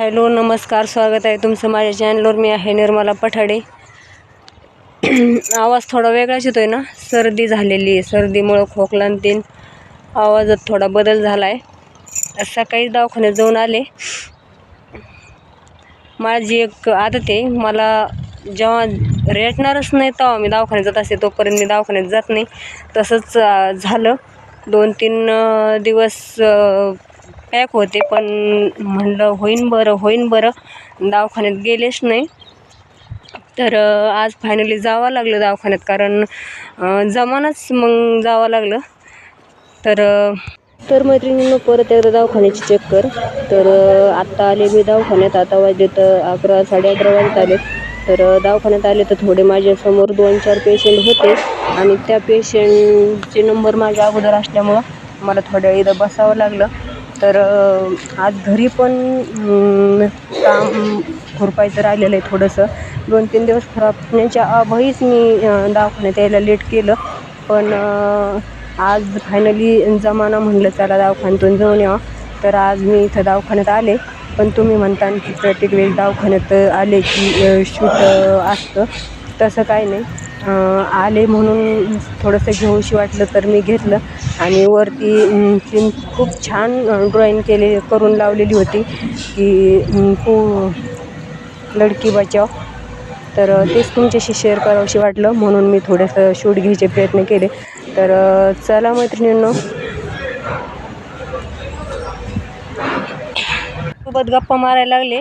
Hello नमस्कार स्वागत आहे तुमचं माझ्या चॅनलवर. मी आहे निर्मला पठाडे. आवाज थोडा वेगळाच येतो आहे ना? सर्दी झालेली आहे. सर्दीमुळं खोकलान तीन. आवाजात थोडा बदल झाला आहे सकाळी दवाखान्यात जाऊन आले. माझी एक आदत आहे. मला जेव्हा रेटणारच नाही तेव्हा मी दवाखान्यात जात असते. तोपर्यंत मी दवाखान्यात जात नाही. तसंच झालं. दोन तीन दिवस पॅक होते पण म्हणलं होईन बरं होईन बरं. दवाखान्यात गेलेच नाही. तर आज फायनली जावं लागलं दवाखान्यात कारण जमानच मग जावं लागलं. तर तर मैत्रिणींनो परत एकदा दवाखान्याची चेक कर. तर आत्ता आले मी दवाखान्यात आता वाजले तर अकरा साडे अकरा वाजत आले. तर दवाखान्यात आले तर थोडे माझ्यासमोर दोन चार पेशंट होते. आणि त्या पेशंटचे नंबर माझ्या अगोदर असल्यामुळं मला थोड्या इथं बसावं लागलं. तर आज घरी पण काम खुरपायचं राहिलेलं आहे थोडंसं. दोन तीन दिवस खुरपण्याच्या अभावीच मी दवाखान्यात यायला लेट केलं. पण आज फायनली जमाना म्हणलं चला दवाखान्यातून जाऊन यावं. तर आज मी इथं दवाखान्यात आले. पण तुम्ही म्हणता की प्रत्येक वेळेस दवाखान्यात आले की शूट असतं. तसं काय नाही. आले म्हणून थोडंसं घेऊशी वाटलं तर मी घेतलं. आणि वरती अं, खूप छान ड्रॉईंग केले करून लावलेली होती की अं, पू लडकी बचाव. तर तेच तुमच्याशी शेअर करावंशी वाटलं म्हणून मी थोडंसं शूट घ्यायचे प्रयत्न केले. तर चला मैत्रिणींनो. सोबत गप्पा मारायला लागले.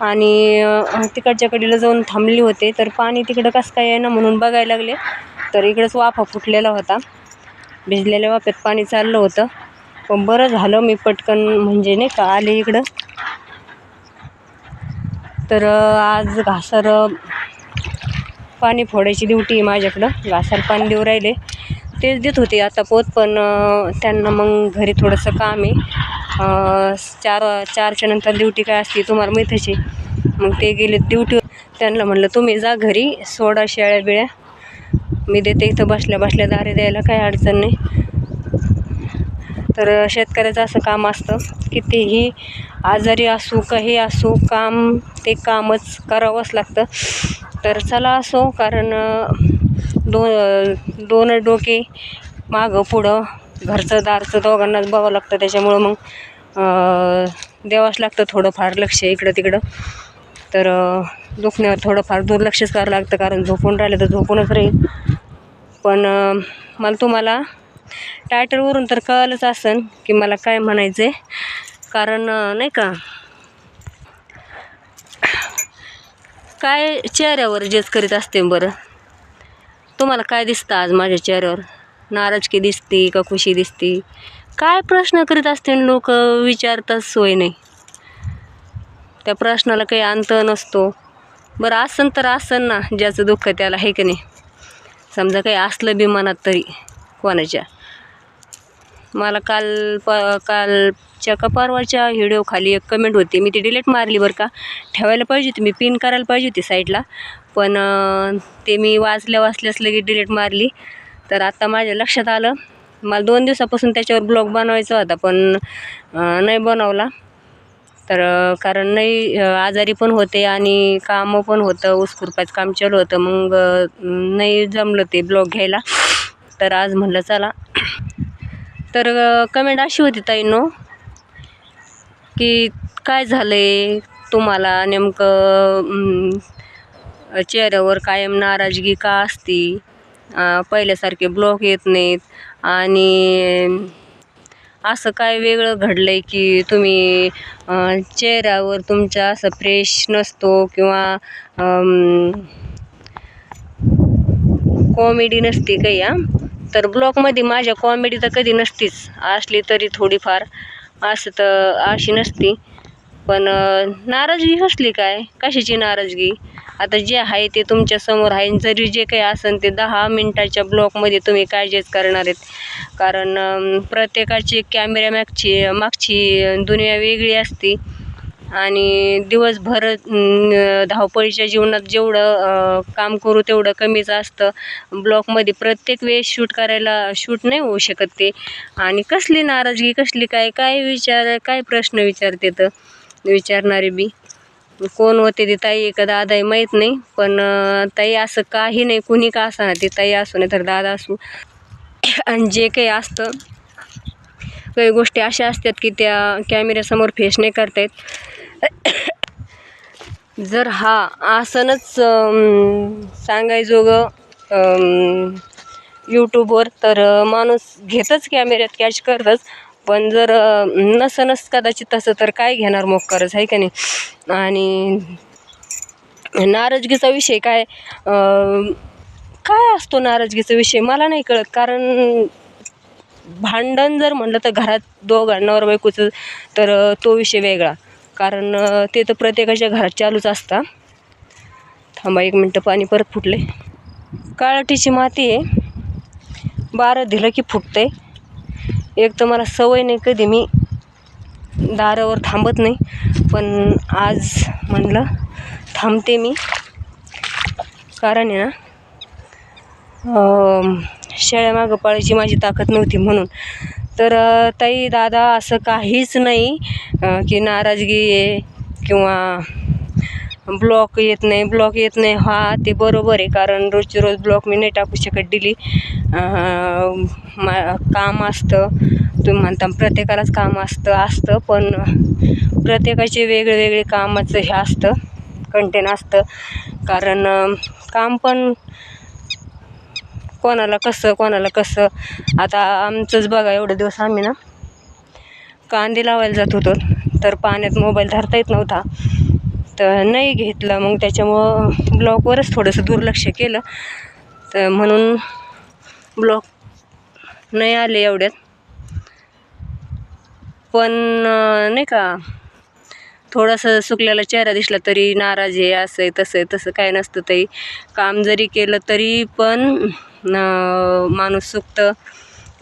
आणि तिकडच्या कडेला जाऊन थांबले होते. तर पाणी तिकडं कसं काय आहे ना म्हणून बघायला लागले. तर इकडंच वाफा फुटलेला होता. भिजलेल्या वाफ्यात पाणी चाललं होतं. पण बरं झालं मी पटकन म्हणजे नाही का आले इकडं. तर आज घासर पाणी फोडायची ड्युटी आहे माझ्याकडं. घासर पाणी देऊ राहिले. तेच देत होते आता पोत पण त्यांना मग घरी थोडंसं काम आहे. चार चारच्या नंतर ड्युटी काय असते तुम्हाला माहीतच मग ते गेले ड्युटी त्यांना म्हणलं तुम्ही जा घरी सोडा शेळ्या बिळ्या. मी देते इथं बसल्या बसल्या दारे द्यायला काही अडचण नाही. तर शेतकऱ्याचं असं काम असतं. कितीही आजारी असू काही असू काम ते कामच करावंच लागतं. तर चला असो कारण दो दोन डोके मागं पुढं. घरचं दारचं दोघांनाच बघावं लागतं. त्याच्यामुळं मग द्यावंच लागतं थोडंफार लक्ष इकडं तिकडं. तर दुखण्यावर थोडंफार दुर्लक्षच करावं लागतं कारण झोपून राहिलं तर झोपूनच राहील. पण मला तुम्हाला टायटलवरून तर कळलंच असेल की मला काय म्हणायचं आहे कारण नाही का काय चेहऱ्यावर जज करीत असते बरं? तुम्हाला काय दिसतं आज माझ्या चेहऱ्यावर? नाराजकी दिसते का खुशी दिसते? काय प्रश्न करीत असते लोक? विचारतात सोय नाही. त्या प्रश्नाला काही अंत नसतो. बरं असन तर असन ना ज्याचं दुःख त्याला आहे की नाही? समजा काही असलं बी मनात तरी कोणाच्या? मला काल प कालच्या का परवाच्या व्हिडिओखाली एक कमेंट होती. मी ती डिलीट मारली बरं का? ठेवायला पाहिजे होती. मी पिन करायला पाहिजे होती साईडला पण ते मी वाचल्या वाचल्यास लगेच डिलीट मारली. तर आत्ता माझ्या लक्षात आलं. मला दोन दिवसापासून त्याच्यावर ब्लॉग बनवायचा होता पण नाही बनवला. तर कारण नाही आजारी पण होते आणि कामं पण होतं ऊसखुरपाचं काम चालू होतं. मग नाही जमलं ते ब्लॉग घ्यायला. तर आज म्हणलं चला. तर कमेंट अशी होती ताईंनो की काय झालं आहे तुम्हाला नेमकं चेहऱ्यावर कायम नाराजगी का असती? पहिल्यासारखे ब्लॉक येत नाहीत. आणि असं काय वेगळं घडलं आहे की तुम्ही चेहऱ्यावर तुमच्या असं फ्रेश नसतो किंवा कॉमेडी नसते काही हां? तर ब्लॉकमध्ये माझ्या कॉमेडी तर कधी नसतीच. असली तरी थोडीफार असं तर अशी नसती. पण नाराजगी कसली काय? कशाची नाराजगी? आता जे आहे ते तुमच्यासमोर आहे. जरी जे काही असेल ते दहा मिनटाच्या ब्लॉकमध्ये तुम्ही काळजीच करणार आहेत. कारण प्रत्येकाची कॅमेऱ्या मागची मागची दुनिया वेगळी असते. आणि दिवसभर धावपळीच्या जीवनात जेवढं काम करू तेवढं कमीच असतं. ब्लॉकमध्ये प्रत्येक वेळेस शूट करायला शूट नाही होऊ शकत ते. आणि कसली नाराजगी कसली काय काय विचार काय प्रश्न विचारते तर विचारणारे बी. कोण होते ती ताई का दादा आहे माहीत नाही पण ताई असं काही नाही कुणी का ना ती ताई असू नाही तर दादा असू. आणि जे काही असतं काही गोष्टी अशा असतात की त्या कॅमेऱ्यासमोर फेस नाही करतायत. जर हा आसनच सांगायजोगं यूट्यूबवर तर माणूस घेतच कॅमेऱ्यात कॅच करतच. पण जर अं, नसनच कदाचित तसं तर काय घेणार मोक्कारच आहे का नाही? आणि नाराजगीचा विषय काय? काय असतो नाराजगीचा विषय? मला नाही कळत कारण भांडण जर म्हटलं तर घरात दोघं बायकोचं तर तो विषय वेगळा. कारण ते तर प्रत्येकाच्या घरात चालूच असतं. थांबा एक मिनटं पाणी परत फुटले काळाटीची माती आहे. बारं दिलं की फुटते एक तर मला सवय नाही कधी मी दारावर थांबत नाही पण आज म्हणलं थांबते मी. कारण आहे ना शेळ्यामागं शेळ्या मागं पाळायची माझी ताकद नव्हती म्हणून. तर ताई दादा असं काहीच नाही की नाराजगी आहे किंवा ब्लॉक येत नाही ब्लॉक येत नाही. हा ते बरोबर आहे. कारण रोजची रोज ब्लॉक मी नाही टाकू शकत दिली मा काम असतं. तुम्ही म्हणता प्रत्येकालाच काम असतं असतं. पण प्रत्येकाचे वेगळे वेगळे कामाचं हे असतं कंटेन असतं. कारण काम पण कोणाला कसं कोणाला कसं. आता आमचंच बघा एवढे दिवस आम्ही ना कांदे लावायला जात होतो. तर पाण्यात मोबाईल धरता येत नव्हता. तर नाही घेतला. मग त्याच्यामुळं ब्लॉकवरच थोडंसं दुर्लक्ष केलं. तर म्हणून ब्लॉक नाही आले एवढ्यात. पण नाही का थोडंसं सुकलेला चेहरा दिसला तरी नाराज आहे असं आहे तसं आहे तसं काय नसतं तरी काम जरी केलं तरी पण माणूस सुकतं.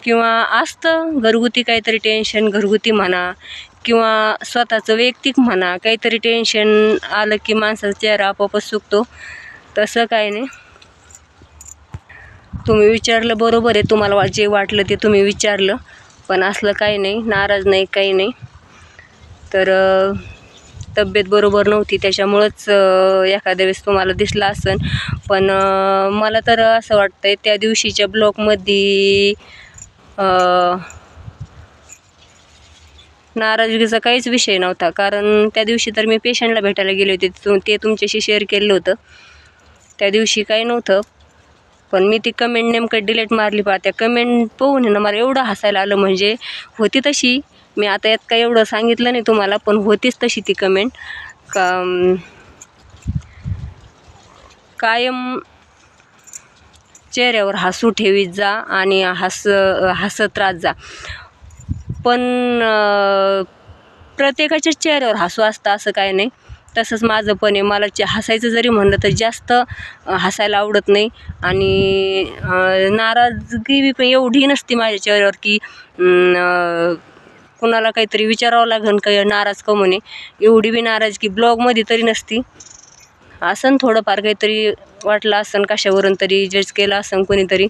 किंवा असतं घरगुती काहीतरी टेन्शन घरगुती म्हणा. किंवा स्वतःचं वैयक्तिक म्हणा काहीतरी टेन्शन आलं की माणसाचा चेहरा आपोआपच सुकतो. तसं काय नाही. तुम्ही विचारलं बरोबर आहे तुम्हाला जे वाटलं ते तुम्ही विचारलं. पण असलं काही नाही नाराज नाही काही नाही. तर तब्येत बरोबर नव्हती त्याच्यामुळंच एखाद्या वेळेस तुम्हाला दिसला असन. पण मला तर असं वाटतंय त्या दिवशीच्या ब्लॉकमध्ये नाराजगीचा काहीच विषय नव्हता. कारण त्या दिवशी तर मी पेशंटला भेटायला गेले होते. तु- ते तुमच्याशी शेअर केलं होतं. त्या दिवशी काही नव्हतं. पण मी ती कमेंट नेमकं डिलीट मारली पहा. त्या कमेंट पाहून आहे ना मला एवढं हसायला आलं. म्हणजे होती तशी. मी आता यात काय एवढं सांगितलं नाही तुम्हाला पण होतीच तशी ती कमेंट का कायम चेहऱ्यावर हसू ठेवीत जा आणि हस हसत राहत जा. पण प्रत्येकाच्या प्रत्येकाच्याच चेहऱ्यावर हसू असतं असं काय नाही. तसंच माझं पण आहे. मला चे हसायचं जरी म्हणलं तर जास्त हसायला आवडत नाही. आणि नाराजगी बी पण एवढी नसते माझ्या चेहऱ्यावर की कुणाला काहीतरी विचारावं लागेल का नाराज का म्हणे. एवढी बी नाराजगी ब्लॉगमध्ये तरी नसती. असं थोडंफार काहीतरी वाटलं असन कशावरून तरी जज केलं असन कोणीतरी.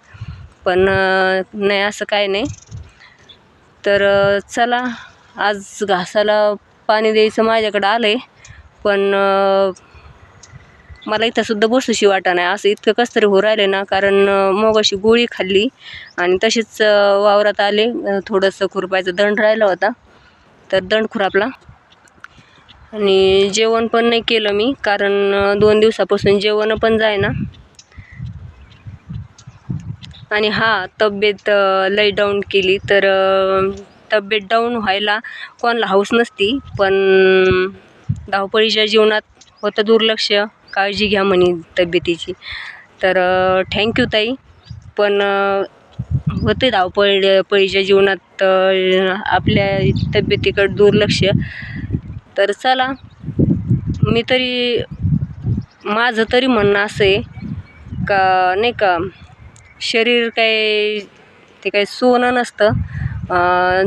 पण नाही असं काय नाही. तर चला आज घासाला पाणी द्यायचं माझ्याकडं आलं आहे पण मला इथंसुद्धा बसूशी वाटा नाही. असं इतकं कसं तरी हो राहिलं ना कारण मोगाशी गोळी खाल्ली आणि तशीच वावरात आले. थोडंसं खुरपायचा दंड राहिला होता. तर दंड खुरापला. आणि जेवण पण नाही केलं मी कारण दोन दिवसापासून जेवण पण जाय ना आणि हा तब्येत लय लई डाऊन केली. तर तब्येत डाऊन व्हायला कोणाला हौस नसती पण धावपळीच्या जीवनात होतं दुर्लक्ष. काळजी घ्या म्हणे तब्येतीची. तर थँक्यू ताई. पण होते धावपळ पळीच्या जीवनात आपल्या तब्येतीकडे दुर्लक्ष. तर चला मी तरी माझं तरी म्हणणं असं आहे का नाही का शरीर काय ते काही सोनं नसतं.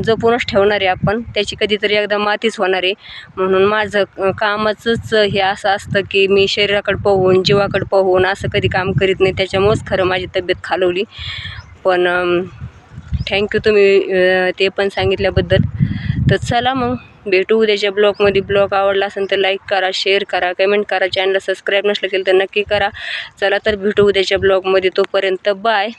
जपूनच ठेवणार आहे आपण. त्याची कधीतरी एकदा मातीच होणार आहे. म्हणून माझं कामाचंच हे असं असतं की मी शरीराकडे पाहून जीवाकडे पाहून असं कधी काम करीत नाही. त्याच्यामुळंच खरं माझी तब्येत खालवली. पण थँक्यू तुम्ही ते पण सांगितल्याबद्दल. तर चला मग. भेटू. उद्याच्या ब्लॉगमध्ये ब्लॉग आवडला असेल तर लाईक करा शेअर करा कमेंट करा. चॅनलला सबस्क्राईब नसलं केलं तर नक्की करा. चला तर भेटू उद्याच्या ब्लॉगमध्ये. तोपर्यंत बाय